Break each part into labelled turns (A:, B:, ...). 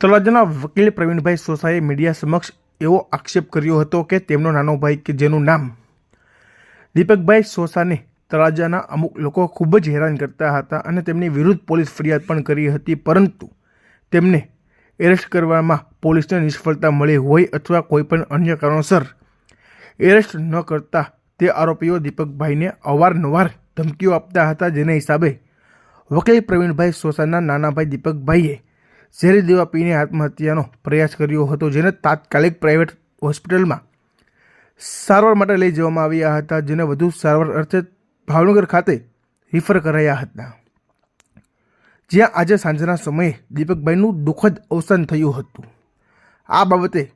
A: તળાજાના વકીલ પ્રવીણભાઈ સોસાએ મીડિયા સમક્ષ એવો આક્ષેપ કર્યો હતો કે તેમનો નાનો ભાઈ કે જેનું નામ દીપકભાઈ સોસાને તળાજાના અમુક લોકો ખૂબ જ હેરાન કરતા હતા અને તેમની વિરુદ્ધ પોલીસ ફરિયાદ પણ કરી હતી, પરંતુ તેમને એરેસ્ટ કરવામાં પોલીસને નિષ્ફળતા મળી હોય અથવા કોઈપણ અન્ય કારણોસર એરેસ્ટ ન કરતા તે આરોપીઓ દીપકભાઈને અવારનવાર ધમકીઓ આપતા હતા, જેના હિસાબે વકીલ પ્રવીણભાઈ સોસાના નાનાભાઈ દીપકભાઈએ ઝેરી દેવા પીને આત્મહત્યાનો પ્રયાસ કર્યો હતો, જેને તાત્કાલિક પ્રાઇવેટ હોસ્પિટલમાં સારવાર માટે લઈ જવામાં આવ્યા હતા, જેને વધુ સારવાર અર્થે ભાવનગર ખાતે રિફર કરાયા હતા. જ્યાં આજે સાંજના સમયે દીપકભાઈનું દુઃખદ અવસાન થયું હતું. આ બાબતે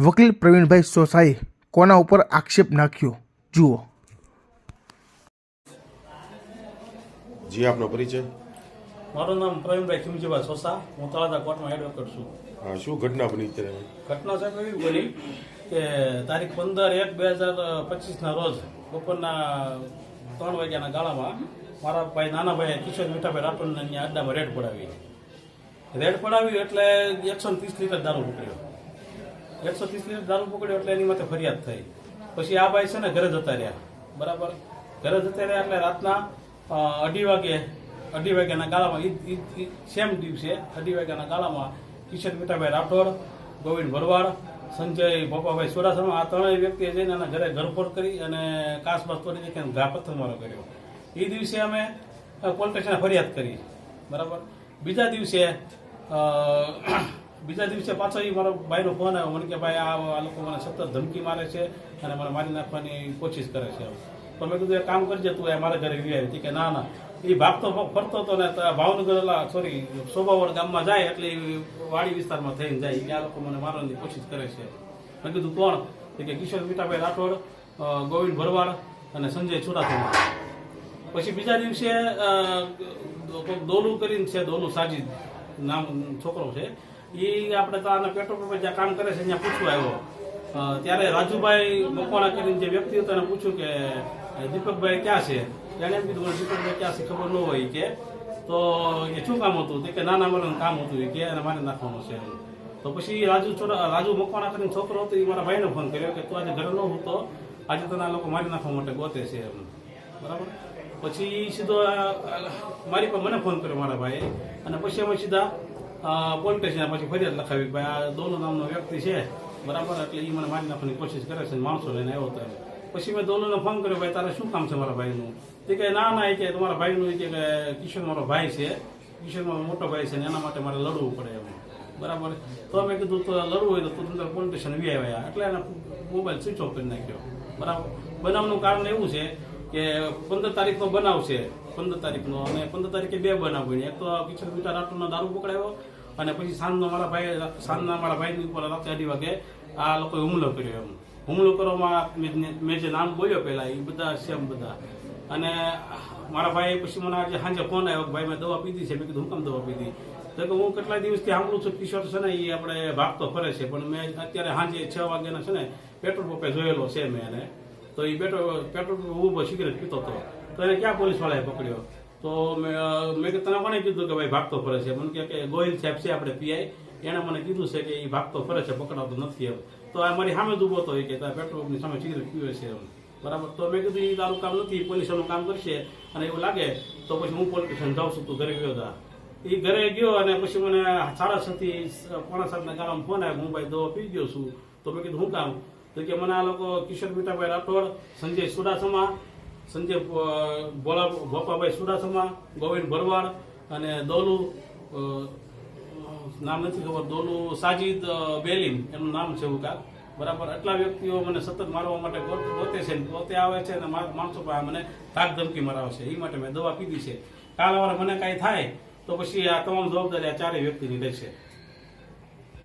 A: વકીલ પ્રવીણભાઈ સોસાએ કોના ઉપર આક્ષેપ નાખ્યો? જુઓ.
B: જી, આપનો પરિચય?
C: મારું નામ પ્રવીણભાઈ ખીમજીભાઈ સોસા. હું તળાજા કોર્ટમાં એડવોકેટ છું.
B: હા શું ઘટના બની છે?
C: ઘટના સાહેબ એવી બની કે તારીખ પંદર એક બે હજાર પચીસના રોજ બપોરના ત્રણ વાગ્યાના ગાળામાં મારા ભાઈ નાના ભાઈએ કિશોર મીઠાભાઈ રાઠોડને અહીંયા અડ્ડામાં રેડ પડાવી. રેડ પડાવી એટલે એકસો ત્રીસ લીટર દારૂ પકડ્યો. એકસો ત્રીસ લીટર દારૂ પકડ્યો એટલે એની માથે ફરિયાદ થઈ. પછી આ ભાઈ છે ને ઘરે જતા રહ્યા. બરાબર? ઘરે જતા રહ્યા એટલે રાતના અઢી વાગે અઢી વાગ્યાના ગાળામાં સેમ દિવસે અઢી વાગ્યાના ગાળામાં કિશન મીઠાભાઈ રાઠોડ ગોવિંદ ભરવાડ સંજય ભોપાભાઈ સોડાસમા આ ત્રણેય વ્યક્તિએ જઈને એના ઘરે ઘરફોડ કરી અને કાસબાસ નાખી અને ઘા પથ્થરમારો કર્યો. એ દિવસે અમે અ, ફરિયાદ કરી. બરાબર? બીજા દિવસે બીજા દિવસે પાછો એ મારો ભાઈનો ફોન આવ્યો. મને કે ભાઈ આ લોકો મને સતત ધમકી મારે છે અને મને મારી નાખવાની કોશિશ કરે છે. તો મેં કીધું એ કામ કરજે તું, એ મારા ઘરે વી આવી. કે ના ના. એ ભાગતો ફરતો હતો ને ભાવનગર સોરી શોભાવડ ગામમાં જાય એટલે વાડી વિસ્તારમાં થઈને જાય. ત્યાં લોકો મને મારવાની કોશિશ કરે છે. મેં કીધું, કોણ? કે કિશોર મીઠાભાઈ રાઠોડ ગોવિંદ ભરવાડ અને સંજય છુરાથમા પછી બીજા દિવસે દોલું કરીને છે, દોલું સાજીદ નામ છોકરો છે. એ આપણે ત્યાં પેટ્રોલ પંપે જ્યાં કામ કરે છે, ત્યાં પૂછવા આવ્યો. ત્યારે રાજુભાઈ મકવાણા કરીને જે વ્યક્તિ હતો એને પૂછ્યું કે દીપકભાઈ ક્યાં છે? એને એમ કીધું દીપકભાઈ ક્યાં છે? ખબર ન હોય કે. તો એ શું કામ હતું? કે નાના મારું કામ હતું કે, એને મારે નાખવાનું છે. તો પછી રાજુ છોરા રાજુ મકવાણા કરીને છોકરો હતો, એ મારા ભાઈને ફોન કર્યો કે, તું આજે ઘરે ન હતો. આજે તને લોકો મારી નાખવા માટે ગોતે છે એમ. બરાબર? પછી સીધો મારી પર મને ફોન કર્યો મારા ભાઈ અને પછી અમે સીધા પોલીસ સ્ટેશન પછી ફરિયાદ લખાવી ભાઈ, આ દોનો નામનો વ્યક્તિ છે. બરાબર? એટલે એ મને મારી નાખવાની કોશિશ કરે છે માણસો લઈને આવ્યો હતો એમ. પછી મેં દોલોને ફોન કર્યો, ભાઈ, તારે શું કામ છે મારા ભાઈનું? તે કહે, ના ના, એ કે તમારા ભાઈનું કે કિશોર મારો ભાઈ છે. કિશોર મારો મોટો ભાઈ છે ને એના માટે મારે લડવું પડે એમ. બરાબર? તો અમે કીધું, તો લડવું હોય તો તું અંદર પોલીસ વી આવ્યા. એટલે એને મોબાઈલ સ્વિચ ઓફ કરી નાખ્યો. બરાબર? બનાવનું કારણ એવું છે કે પંદર તારીખનો બનાવ છે. પંદર તારીખનો અને પંદર તારીખે બે બનાવ બન્યા. એક તો કિશોર મીઠા રાઠોડનો દારૂ પકડાયો અને પછી સાંજનો મારા ભાઈ, સાંજના મારા ભાઈની ઉપર રાત્રે અઢી વાગે આ લોકોએ હુમલો કર્યો એમ. હુમલો કરવામાં મેં- જે નામ બોલ્યો પહેલાં એ બધા સેમ બધા. અને મારા ભાઈ પછી મને આજે સાંજે ફોન આવ્યો ભાઈ મેં દવા પીધી છે, મેં કીધું હું કામ દવા પીધી? તો કે હું કેટલા દિવસથી સાંભળું છું, કિશોર છે ને એ આપણે ભાગતો ફરે છે, પણ મેં અત્યારે સાંજે છ વાગ્યાના છે ને, પેટ્રોલ પંપે જોયેલો છે મેં એને. તો એ પેટ્રોલ પેટ્રોલ પંપ ઊભો સિગરેટ પીતો હતો. તો એને ક્યાં પોલીસવાળાએ પકડ્યો? તો મેં મેં તને કોને કીધું કે ભાઈ ભાગતો ફરે છે? મને કે ગોહિલ સાહેબ છે, આપણે પીઆઈ. એણે મને કીધું છે કે એ ભાગતો ફરે છે, પકડાતો નથી એમ. તો આ મારી સામે જ ઊભો હતો કે પેટ્રોલ પંપની સામે સિગરેટ પીવે છે એમ. બરાબર? તો મેં કીધું એ તારું કામ નથી પોલીસનું કામ કરશે. અને એવું લાગે, તો પછી હું પોલીસ જાઉં છું, તું ઘરે ગયો હતા એ ઘરે ગયો અને પછી મને સાડા છ થી પોણા સાતના ગાળામાં ફોન આવ્યો, હું ભાઈ દવા પી ગયો છું. તો મેં કીધું, હું કામ? તો કે મને આ લોકો કિશોર મીઠાભાઈ રાઠોડ, સંજય સુડાસમા, સંજય ભોલા ભોપાભાઈ સુડાસમા, ગોવિંદ ભરવાડ અને દોલુ નામ નથી ખબર. દોલુ સાજીદ બેલીમ, એનું નામ છે કાંક. બરાબર? આટલા વ્યક્તિઓ મને સતત મારવા માટે ગોત- ગોતે છે પોતે આવે છે અને માણસો પાસે મને ધાક ધમકી મરાવે છે એ માટે મેં દવા પીધી છે. કાલ વારે મને કાંઈ થાય તો પછી આ તમામ જવાબદારી આ ચારેય વ્યક્તિની રહેશે.